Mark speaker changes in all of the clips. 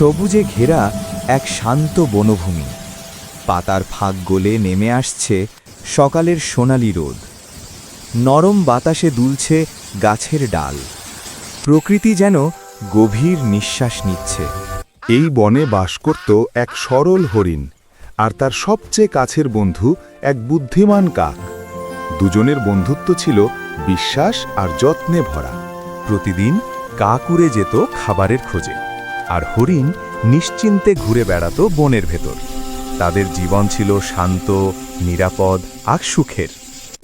Speaker 1: সবুজে ঘেরা এক শান্ত বনভূমি। পাতার ফাঁক গলে নেমে আসছে সকালের সোনালি রোদ। নরম বাতাসে দুলছে গাছের ডাল। প্রকৃতি যেন গভীর নিঃশ্বাস নিচ্ছে।
Speaker 2: এই বনে বাস করত এক সরল হরিণ আর তার সবচেয়ে কাছের বন্ধু এক বুদ্ধিমান কাক। দুজনের বন্ধুত্ব ছিল বিশ্বাস আর যত্নে ভরা।
Speaker 1: প্রতিদিন কাক উড়ে যেত খাবারের খোঁজে। আর হরিণ নিশ্চিন্তে ঘুরে বেড়াতো বনের ভেতর। তাদের জীবন ছিল শান্ত, নিরাপদ আর সুখের।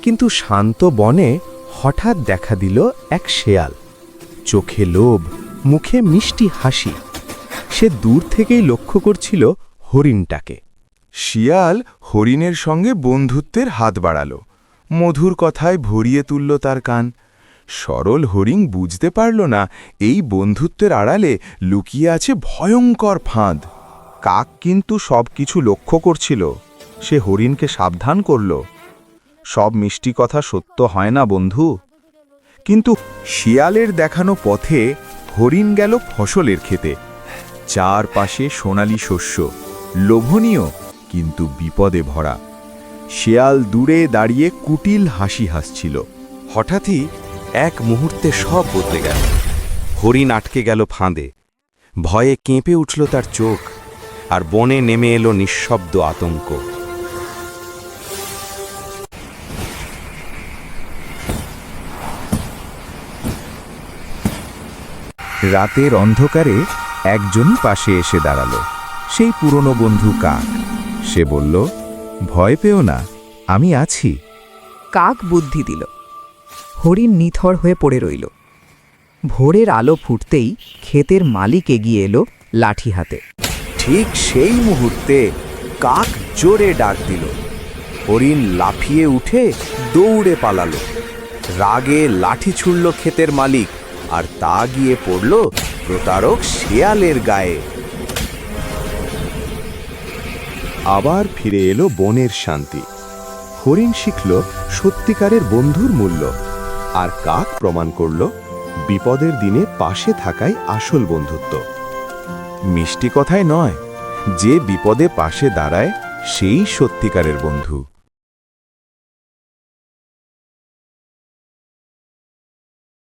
Speaker 1: কিন্তু শান্ত বনে হঠাৎ দেখা দিল এক শেয়াল। চোখে লোভ, মুখে মিষ্টি হাসি। সে দূর থেকেই লক্ষ্য করছিল হরিণটাকে।
Speaker 2: শিয়াল হরিণের সঙ্গে বন্ধুত্বের হাত বাড়াল। মধুর কথায় ভরিয়ে তুলল তার কান। সরল হরিণ বুঝতে পারল না, এই বন্ধুত্বের আড়ালে লুকিয়ে আছে ভয়ঙ্কর ফাঁদ। কাক কিন্তু সব কিছু লক্ষ্য করছিল। সে হরিণকে সাবধান করল। সব মিষ্টি কথা সত্য হয় না, বন্ধু। কিন্তু শিয়ালের দেখানো পথে হরিণ গেল ফসলের খেতে চারপাশে সোনালি শস্য, লোভনীয়, কিন্তু বিপদে ভরা। শেয়াল দূরে দাঁড়িয়ে কুটিল হাসি হাসছিল।
Speaker 3: হঠাৎই এক মুহূর্তে সব বদলে গেল। হরিণ আটকে গেল ফাঁদে। ভয়ে কেঁপে উঠল তার চোখ, আর বনে নেমে এলো নিঃশব্দ আতঙ্ক।
Speaker 1: রাতের অন্ধকারে একজন পাশে এসে দাঁড়াল। সেই পুরনো বন্ধু কাক। সে বলল, ভয় পেও না, আমি আছি।
Speaker 4: কাক বুদ্ধি দিল। হরিণ নিথর হয়ে পড়ে রইল। ভোরের আলো ফুটতেই ক্ষেতের মালিক এগিয়ে এলো লাঠি হাতে।
Speaker 1: ঠিক সেই মুহূর্তে কাক জোরে ডাক দিল। হরিণ লাফিয়ে উঠে দৌড়ে পালালো। রাগে লাঠি ছুড়ল ক্ষেতের মালিক আর তা গিয়ে পড়ল প্রতারক শেয়ালের গায়ে।
Speaker 2: আবার ফিরে এলো বনের শান্তি। হরিণ শিখল সত্যিকারের বন্ধুর মূল্য। আর কাক প্রমাণ করল, বিপদের দিনে পাশে থাকাই আসল বন্ধুত্ব। মিষ্টি কথায় নয়, যে বিপদে পাশে দাঁড়ায়, সেই সত্যিকারের বন্ধু।